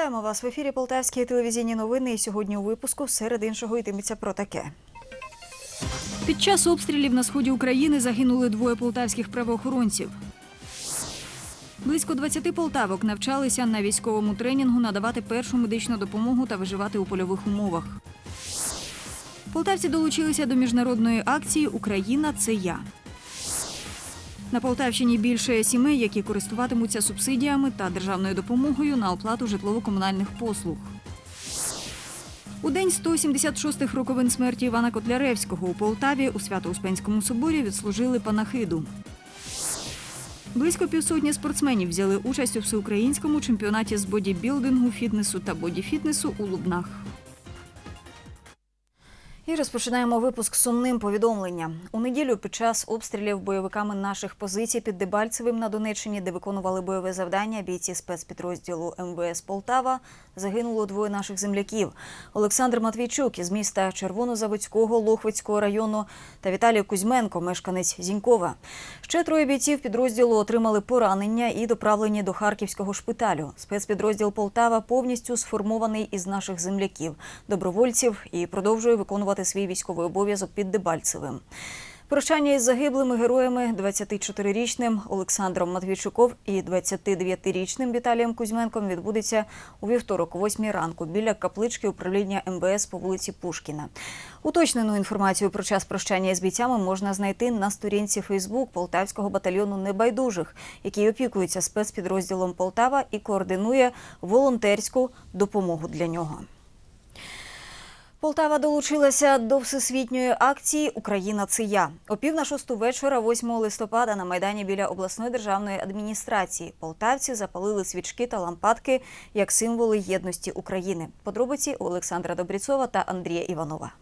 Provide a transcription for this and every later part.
Вітаємо вас в ефірі Полтавські телевізійні новини. І сьогодні у випуску серед іншого йтиметься про таке. Під час обстрілів на сході України загинули двоє полтавських правоохоронців. Близько 20 полтавок навчалися на військовому тренінгу надавати першу медичну допомогу та виживати у польових умовах. Полтавці долучилися до міжнародної акції Україна це я. На Полтавщині більше сімей, які користуватимуться субсидіями та державною допомогою на оплату житлово-комунальних послуг. У день 176-х роковин смерті Івана Котляревського у Полтаві у Свято-Успенському соборі відслужили панахиду. Близько півсотні спортсменів взяли участь у всеукраїнському чемпіонаті з бодібілдингу, фітнесу та бодіфітнесу у Лубнах. І розпочинаємо випуск сумним повідомленням. У неділю під час обстрілів бойовиками наших позицій під Дебальцевим на Донеччині, де виконували бойове завдання, бійці спецпідрозділу МВС Полтава загинуло двоє наших земляків: Олександр Матвійчук із міста Червонозаводського Лохвицького району та Віталій Кузьменко, мешканець Зінькова. Ще троє бійців підрозділу отримали поранення і доправлені до харківського шпиталю. Спецпідрозділ Полтава повністю сформований із наших земляків, добровольців і продовжує виконувати свій військовий обов'язок під Дебальцевим. Прощання із загиблими героями 24-річним Олександром Матвійчуком і 29-річним Віталієм Кузьменком відбудеться у вівторок, о 8 ранку, біля каплички управління МВС по вулиці Пушкіна. Уточнену інформацію про час прощання із бійцями можна знайти на сторінці Фейсбук Полтавського батальйону небайдужих, який опікується спецпідрозділом Полтава і координує волонтерську допомогу для нього. Полтава долучилася до всесвітньої акції Україна це я о пів на шосту вечора, 8 листопада, на майдані біля обласної державної адміністрації. Полтавці запалили свічки та лампадки як символи єдності України. Подробиці у Олександра Добріцова та Андрія Іванова.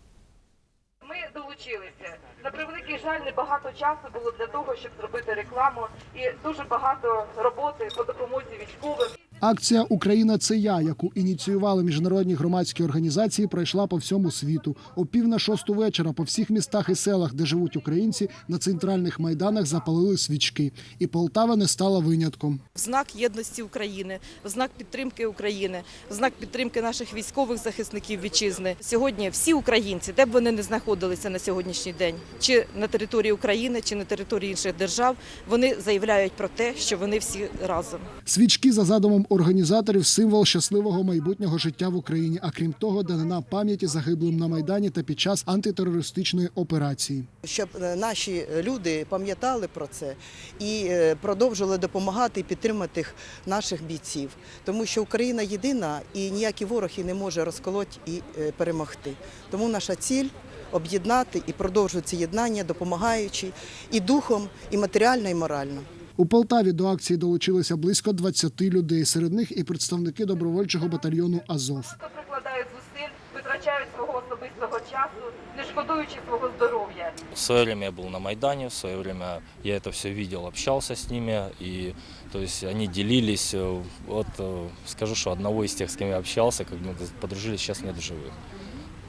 Ми долучилися. На превеликий жаль, небагато часу було для того, щоб зробити рекламу, і дуже багато роботи по допомозі військовим. Акція Україна це я, яку ініціювали міжнародні громадські організації, пройшла по всьому світу. О пів на шосту вечора по всіх містах і селах, де живуть українці, на центральних майданах запалили свічки. І Полтава не стала винятком. в знак єдності України, в знак підтримки України, в знак підтримки наших військових захисників вітчизни. Сьогодні всі українці, де б вони не знаходилися на сьогоднішній день, чи на території України, чи на території інших держав, вони заявляють про те, що вони всі разом. Свічки за задумом організаторів символ щасливого майбутнього життя в Україні. А крім того, данина пам'яті загиблим на майдані та під час антитерористичної операції. щоб е, наші люди пам'ятали про це і е, продовжували допомагати і підтримати наших бійців, тому що Україна єдина і ніякий ворог її не може розколоти і е, перемогти. Тому наша ціль об'єднати і продовжувати єднання, допомагаючи і духом, і матеріально, і морально. У Полтаві до акції долучилося близько 20 людей. Серед них і представники добровольчого батальйону Азов. Хто прикладають зусиль, витрачають свого особистого часу, не шкодуючи свого здоров'я. В свое время я был на Майдане, в свое время я это все видел, общался с ними, и то есть они делились. э, Вот э, скажу, что одного из тех, с кем я общался, как мы подружились, сейчас нет в живых.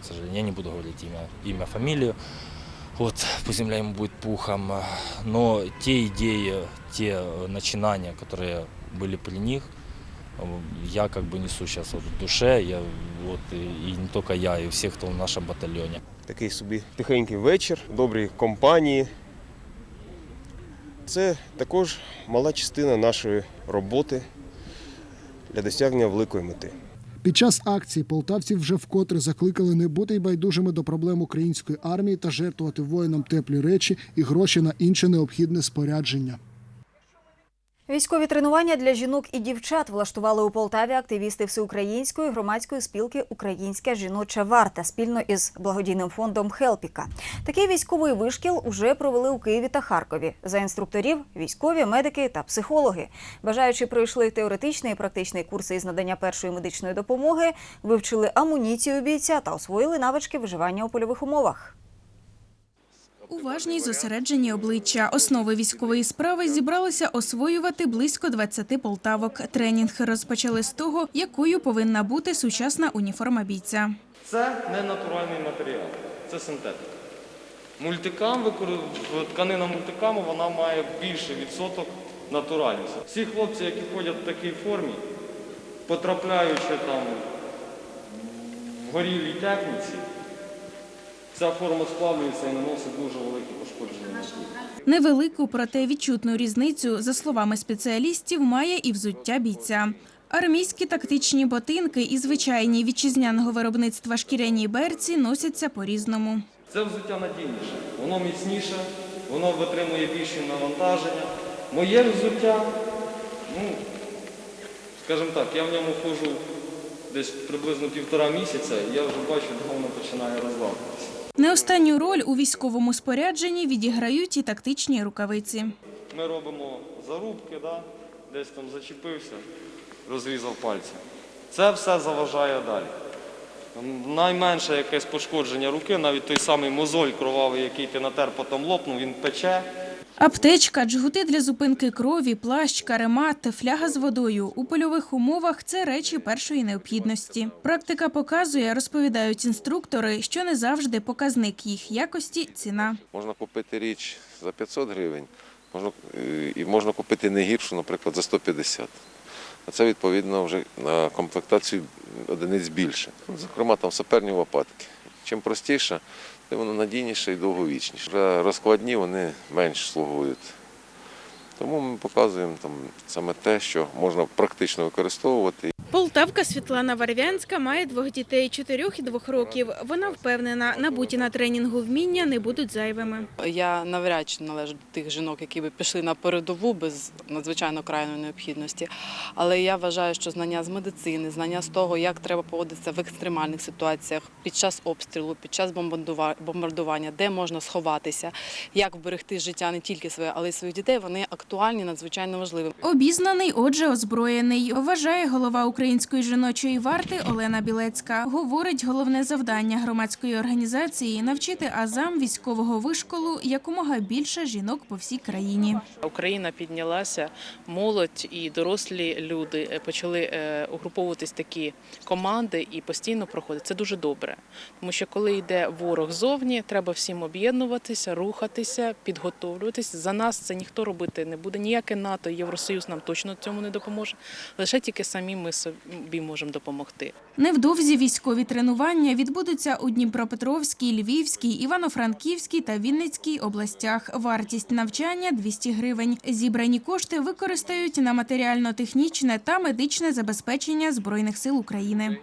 К сожалению, я не буду говорить имя, имя, фамилию. Вот, пусть земля ему будет пухом. Но те идеи, те э, начинания, которые были при них, э, я как бы несу сейчас вот в душе, я, вот, и, и не только я, и все, кто в нашем батальоне. такий собі тихенький вечір, добрій компанії. Це також мала частина нашої роботи для досягнення великої мети. Під час акції полтавці вже вкотре закликали не бути байдужими до проблем української армії та жертвувати воїнам теплі речі і гроші на інше необхідне спорядження. Військові тренування для жінок і дівчат влаштували у Полтаві активісти всеукраїнської громадської спілки Українська жіноча варта спільно із благодійним фондом Хелпіка. Такий військовий вишкіл уже провели у Києві та Харкові. За інструкторів військові, медики та психологи. Бажаючи пройшли теоретичний і практичний курси із надання першої медичної допомоги, вивчили амуніцію бійця та освоїли навички виживання у польових умовах. Уважні зосереджені обличчя. Основи військової справи зібралися освоювати близько 20 полтавок. Тренінг розпочали з того, якою повинна бути сучасна уніформа бійця. Це не натуральний матеріал, це синтетика. Мультикам, тканина мультикаму, вона має більший відсоток натуральності. Всі хлопці, які ходять в такій формі, потрапляючи там в горілій техніці, ця форма сплавлюється і наносить дуже великі пошкодження. Невелику, проте відчутну різницю, за словами спеціалістів, має і взуття бійця. Армійські тактичні ботинки і звичайні вітчизняного виробництва шкіряні берці носяться по-різному. Це взуття надійніше, воно міцніше, воно витримує більші навантаження. Моє взуття, ну, скажімо так, я в ньому ходжу десь приблизно півтора місяця, і я вже бачу, де воно починає розламуватися. Не останню роль у військовому спорядженні відіграють і тактичні рукавиці. Ми робимо зарубки, десь там зачепився, розрізав пальці. Це все заважає далі. Найменше якесь пошкодження руки, навіть той самий мозоль кровавий, який ти натер, потім лопнув, він пече. Аптечка, джгути для зупинки крові, плащ, каремат, фляга з водою. У польових умовах це речі першої необхідності. Практика показує, розповідають інструктори, що не завжди показник їх якості – ціна. Можна купити річ за 500 гривень, можна, е, і можна купити не гіршу, наприклад, за 150. А це відповідно вже на комплектацію одиниць більше. Зокрема, там саперні лопатки. Чим простіше, тим воно надійніше і довговічніше. Вже розкладні вони менш слугують. Тому ми показуємо там саме те, що можна практично використовувати. Полтавка Світлана Варвянська має двох дітей – чотирьох і двох років. Вона впевнена, набуті на тренінгу вміння не будуть зайвими. Я навряд чи належу до тих жінок, які би пішли на передову без надзвичайно крайної необхідності. Але я вважаю, що знання з медицини, знання з того, як треба поводитися в екстремальних ситуаціях під час обстрілу, під час бомбардування, де можна сховатися, як вберегти життя не тільки своє, але й своїх дітей, вони актуальні, надзвичайно важливі. Обізнаний, отже, озброєний, вважає голова Української жіночої варти Олена Білецька. Говорить, головне завдання громадської організації – навчити азам військового вишколу якомога більше жінок по всій країні. Україна піднялася, молодь і дорослі люди е, почали е, угруповуватись такі команди і постійно проходить. Це дуже добре, тому що коли йде ворог зовні, треба всім об'єднуватися, рухатися, підготовлюватись. За нас це ніхто робити не буде. Ніяке НАТО, Євросоюз нам точно цьому не допоможе. Лише тільки самі ми собі можемо допомогти. Невдовзі військові тренування відбудуться у Дніпропетровській, Львівській, Івано-Франківській та Вінницькій областях. Вартість навчання – 200 гривень. Зібрані кошти використають на матеріально-технічне та медичне забезпечення Збройних сил України.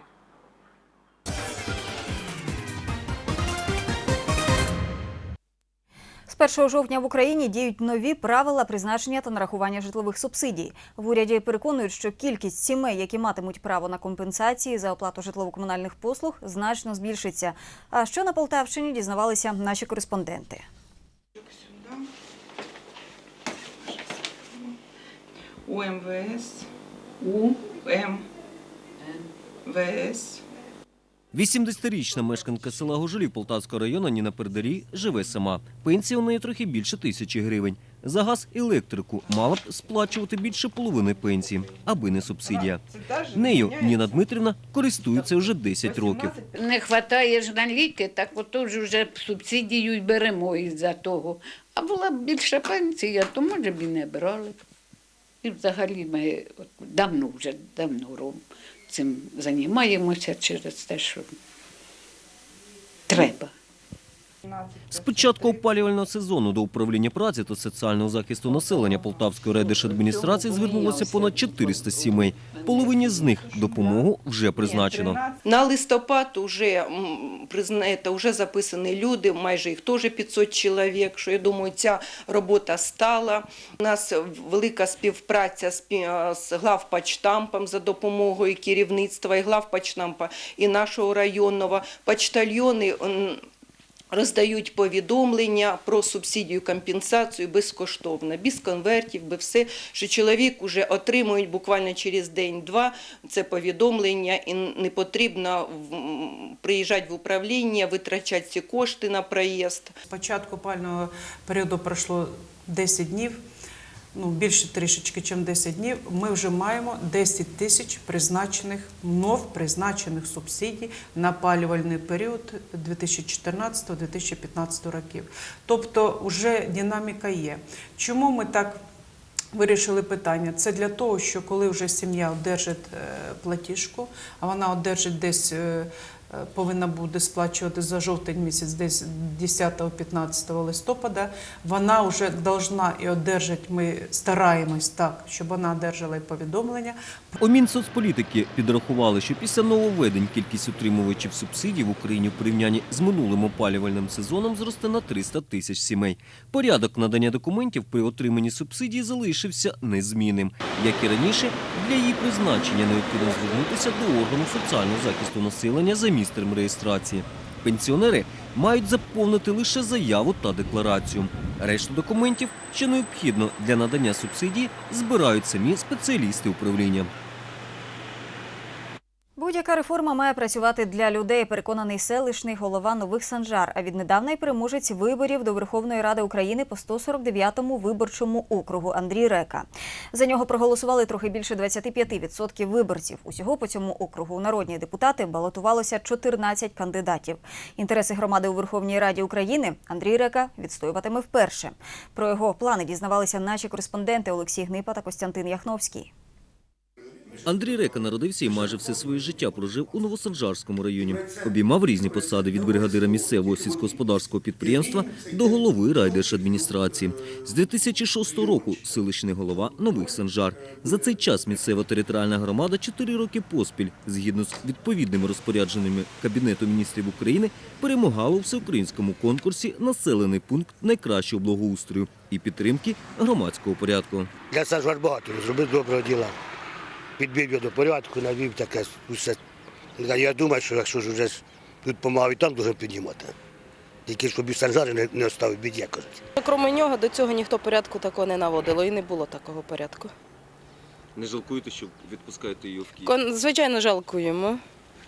З 1 жовтня в Україні діють нові правила призначення та нарахування житлових субсидій. В уряді переконують, що кількість сімей, які матимуть право на компенсації за оплату житлово-комунальних послуг, значно збільшиться. А що на Полтавщині дізнавалися наші кореспонденти. УМВС, УМВС. 80-річна мешканка села Гужелів Полтавського району Ніна Пердарій живе сама. Пенсія у неї трохи більше тисячі гривень. За газ електрику мала б сплачувати більше половини пенсії, аби не субсидія. Нею Ніна Дмитрівна користується вже 10 років. Не вистачає ж на ліки, так ото ж вже субсидію й беремо із-за того. А була б більша пенсія, то може б і не брали. І взагалі ми давно вже давно ром- цим займаємося через те, що треба. З початку опалювального сезону до управління праці та соціального захисту населення Полтавської райдержадміністрації звернулося понад 400 сімей. Половині з них допомогу вже призначено. На листопад уже, м, признаєте, вже записані люди, майже їх теж 500 чоловік, що я думаю, ця робота стала. У нас велика співпраця з, главпочтампом за допомогою керівництва і главпочтампа, і нашого районного. Почтальйони роздають повідомлення про субсидію компенсацію безкоштовно, без конвертів, без все, що чоловік вже отримують буквально через день-два це повідомлення, і не потрібно приїжджати в управління, витрачати ці кошти на проїзд. З початку пального періоду пройшло 10 днів, ну більше трішечки, ніж 10 днів. Ми вже маємо 10 тисяч призначених, знов призначених субсидій на опалювальний період 2014-2015 років. Тобто вже динаміка є. Чому ми так вирішили питання. Це для того, що коли вже сім'я одержить е, платіжку, а вона одержить десь. Е, Повинна буде сплачувати за жовтень місяць, десь 10-15 листопада. Вона вже должна і одержать. Ми стараємось так, щоб вона одержала і повідомлення У Мінсоцполітики підрахували, що після нововведень кількість отримувачів субсидій в Україні в порівнянні з минулим опалювальним сезоном зросте на 300 тисяч сімей. Порядок надання документів при отриманні субсидії залишився незмінним. Як і раніше, для її призначення необхідно звернутися до органу соціального захисту населення за місцем реєстрації. Пенсіонери мають заповнити лише заяву та декларацію. Решту документів, що необхідно для надання субсидії, збирають самі спеціалісти управління. Будь-яка реформа має працювати для людей, переконаний селищний голова Нових Санжар, а віднедавна й переможець виборів до Верховної Ради України по 149-му виборчому округу Андрій Река. За нього проголосували трохи більше 25% виборців. Усього по цьому округу народні депутати балотувалося 14 кандидатів. Інтереси громади у Верховній Раді України Андрій Река відстоюватиме вперше. Про його плани дізнавалися наші кореспонденти Олексій Гнипа та Костянтин Яхновський. Андрій Река народився і майже все своє життя прожив у Новосанжарському районі. Обіймав різні посади від бригадира місцевого сільськогосподарського підприємства до голови райдержадміністрації. З 2006 року селищний голова Нових Санжар. За цей час місцева територіальна громада чотири роки поспіль, згідно з відповідними розпорядженнями Кабінету міністрів України, перемагала у всеукраїнському конкурсі населений пункт найкращого благоустрою і підтримки громадського порядку. Я Санжар багато зробив доброго діла. Підбив його до порядку, навів таке усе. Я думаю, що якщо ж вже тут помагав і там дуже піднімати. Тільки щоб і Санжари не, не оставив біді, як кажуть. Крім нього, до цього ніхто порядку такого не наводило і не було такого порядку. Не жалкуєте, що відпускаєте її в Київ? Кон- Звичайно, жалкуємо.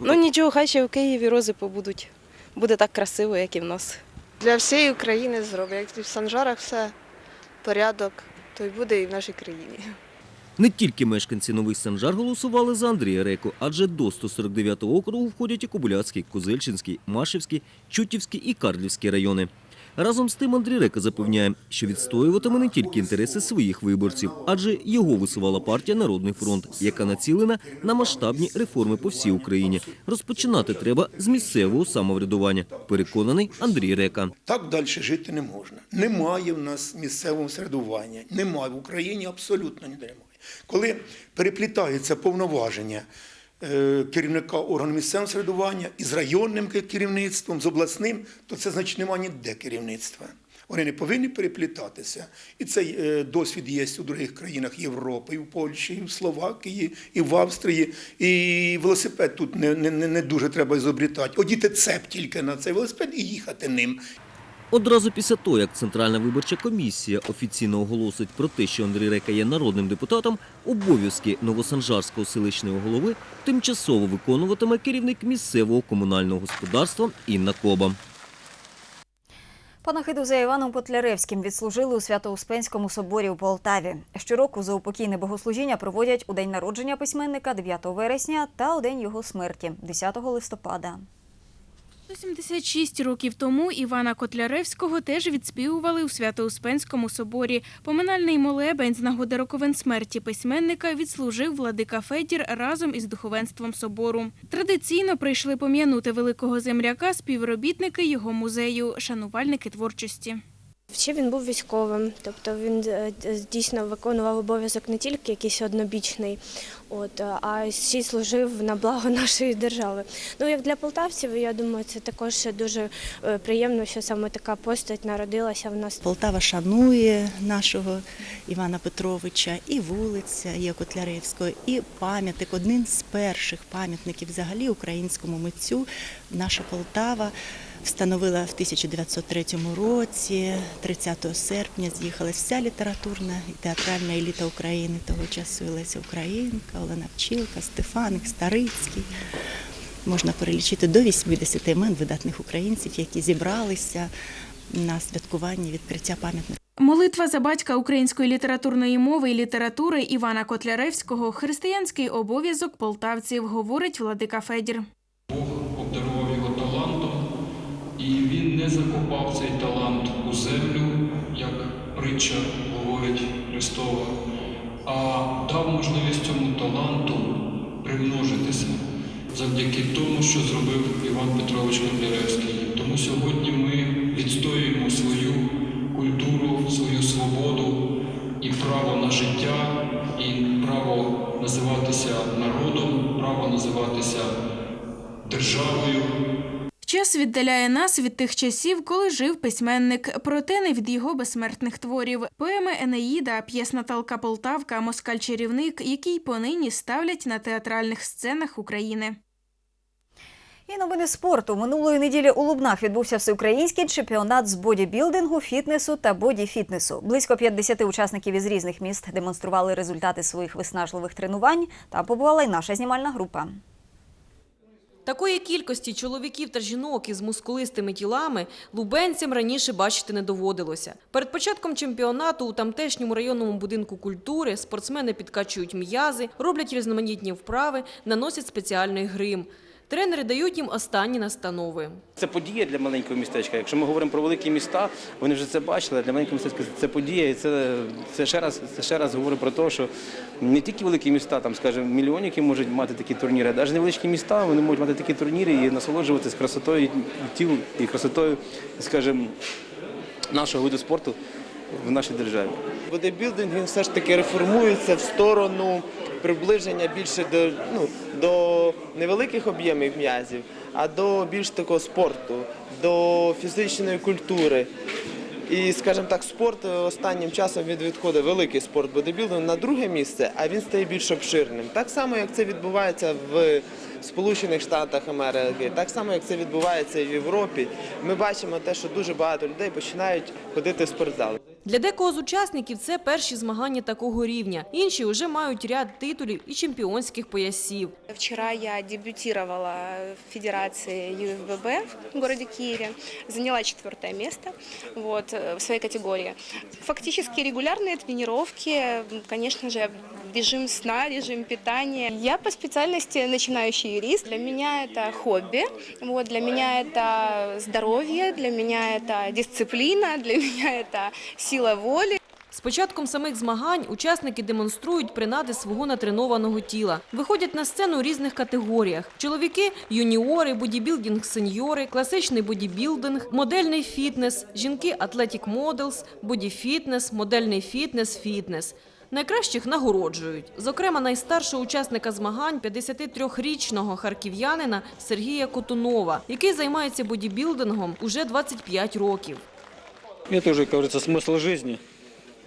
Ну нічого, хай ще в Києві рози побудуть. Буде так красиво, як і в нас. Для всієї України зроблять. Як в Санжарах все порядок, то й буде і в нашій країні. Не тільки мешканці Нових Санжар голосували за Андрія Реку, адже до 149-го округу входять і Кобиляцький, Козельчинський, Машівський, Чутівський і Карлівський райони. Разом з тим Андрій Река запевняє, що відстоюватиме не тільки інтереси своїх виборців, адже його висувала партія Народний фронт, яка націлена на масштабні реформи по всій Україні. Розпочинати треба з місцевого самоврядування. Переконаний Андрій Река. Так далі жити не можна. Немає в нас місцевого середування. Немає в Україні абсолютно ніде. Коли переплітаються повноваження е, керівника органу місцевого середування із районним керівництвом, з обласним, то це значить немає ніде керівництва. Вони не повинні переплітатися. І цей е, досвід є у других країнах Європи, і в Польщі, і в Словакії, і в Австрії. І велосипед тут не, не, не дуже треба ізобрітати. Одіти цеп тільки на цей велосипед і їхати ним. Одразу після того, як Центральна виборча комісія офіційно оголосить про те, що Андрій Река є народним депутатом, обов'язки Новосанжарського селищного голови тимчасово виконуватиме керівник місцевого комунального господарства Інна Коба. Панахиду за Іваном Потляревським відслужили у Свято-Успенському соборі у Полтаві. Щороку заупокійне богослужіння проводять у день народження письменника 9 вересня та у день його смерті 10 листопада. 176 років тому Івана Котляревського теж відспівували у Свято-Успенському соборі. Поминальний молебень з нагоди роковин смерті письменника відслужив владика Федір разом із духовенством собору. Традиційно прийшли пом'янути великого земляка співробітники його музею, шанувальники творчості. Ще він був військовим, тобто він е, дійсно виконував обов'язок не тільки якийсь однобічний, от, а ще й служив на благо нашої держави. Ну, як для полтавців, я думаю, це також дуже е, приємно, що саме така постать народилася в нас. Полтава шанує нашого Івана Петровича, і вулиця є Котляревського, і пам'ятник, один з перших пам'ятників взагалі українському митцю. Наша Полтава встановила в 1903 році, 30 серпня, з'їхалась вся літературна і театральна еліта України того часу. Леся Українка, Олена Пчілка, Стефаник, Старицький. Можна перелічити до 80 імен видатних українців, які зібралися на святкуванні відкриття пам'ятника. Молитва за батька української літературної мови і літератури Івана Котляревського християнський обов'язок полтавців, говорить владика Федір. Не закопав цей талант у землю, як притча говорить Христова, дав можливість цьому таланту примножитися завдяки тому, що зробив Іван Петрович Котляревський. Тому сьогодні ми відстоюємо свою культуру, свою свободу і право на життя, і право називатися народом, право називатися державою. Час віддаляє нас від тих часів, коли жив письменник, проте не від його безсмертних творів. Поеми Енеїда, п'єсна Талка Полтавка, Москаль-чарівник, які й понині ставлять на театральних сценах України. І новини спорту. Минулої неділі у Лубнах відбувся всеукраїнський чемпіонат з бодібілдингу, фітнесу та боді-фітнесу. Близько 50 учасників із різних міст демонстрували результати своїх виснажливих тренувань. Там побувала й наша знімальна група. Такої кількості чоловіків та жінок із мускулистими тілами лубенцям раніше бачити не доводилося. Перед початком чемпіонату у тамтешньому районному будинку культури спортсмени підкачують м'язи, роблять різноманітні вправи, наносять спеціальний грим. Тренери дають їм останні настанови. Це подія для маленького містечка. Якщо ми говоримо про великі міста, вони вже це бачили. а Для маленького містечка це подія. І це, це ще раз це ще раз говорить про те, що не тільки великі міста, там, скажімо, мільйонники можуть мати такі турніри, а навіть невеличкі міста вони можуть мати такі турніри і насолоджуватися красотою тіл і красотою, скажімо, нашого виду спорту в нашій державі. Бодибілдинг він все ж таки реформується в сторону приближення більше до, ну, до невеликих об'ємів м'язів, а до більш такого спорту, до фізичної культури. І, скажімо так, спорт останнім часом він відходить великий спорт бодибілдинг на друге місце, а він стає більш обширним. Так само, як це відбувається в Сполучених Штатах Америки, так само, як це відбувається і в Європі. Ми бачимо те, що дуже багато людей починають ходити в спортзал. Для декого з учасників це перші змагання такого рівня. Інші вже мають ряд титулів і чемпіонських поясів. Вчора я дебютувала в федерації ЮФББ в місті Києві, зайняла четверте місце вот, в своїй категорії. Фактично регулярні тренування, звісно же, режим сна, режим питания. Я по специальности начинающий юрист. Для меня это хобби, вот, для меня это здоровье, для меня это дисциплина, для меня это сила воли. З початком самих змагань учасники демонструють принади свого натренованого тіла. Виходять на сцену у різних категоріях. Чоловіки – юніори, бодібілдинг-сеньори, класичний бодібілдинг, модельний фітнес, жінки – атлетік моделс, боді-фітнес, модельний фітнес, фітнес. Найкращих нагороджують. Зокрема, найстаршого учасника змагань – 53-річного харків'янина Сергія Котунова, який займається бодібілдингом уже 25 років. Это уже, как говорится, смысл жизни.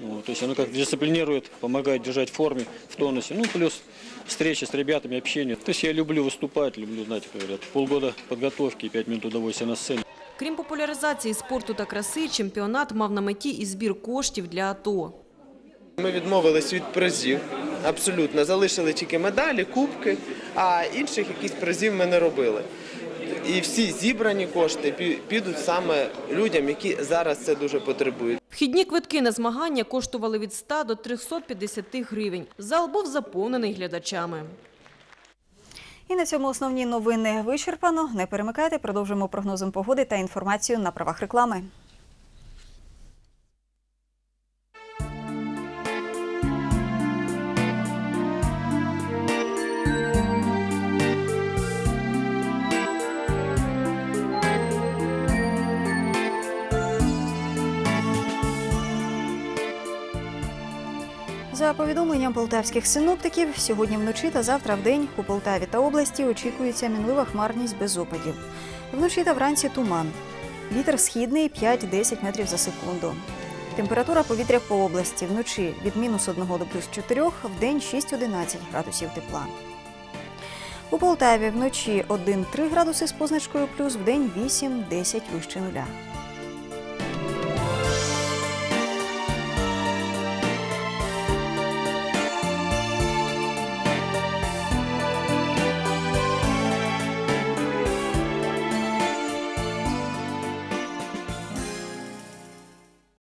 Вот, то есть оно как дисциплинирует, помогает держать в форме, в тонусе. Ну, плюс встречи с ребятами, общение. То есть я люблю выступать, люблю, знаете, как говорят, полгода подготовки и пять минут удовольствия на сцене. Крім популяризації спорту та краси, чемпіонат мав на меті і збір коштів для АТО. Ми відмовились від призів, абсолютно. Залишили тільки медалі, кубки, а інших якісь призів ми не робили. І всі зібрані кошти підуть саме людям, які зараз це дуже потребують. Вхідні квитки на змагання коштували від 100 до 350 гривень. Зал був заповнений глядачами. І на цьому основні новини вичерпано. Не перемикайте, продовжимо прогнозом погоди та інформацію на правах реклами. За повідомленням полтавських синоптиків, сьогодні вночі та завтра в день у Полтаві та області очікується мінлива хмарність без опадів. Вночі та вранці туман. Вітер східний 5-10 метрів за секунду. Температура повітря по області вночі від мінус 1 до плюс 4, в день 6-11 градусів тепла. У Полтаві вночі 1-3 градуси з позначкою плюс, в день 8-10 вище нуля.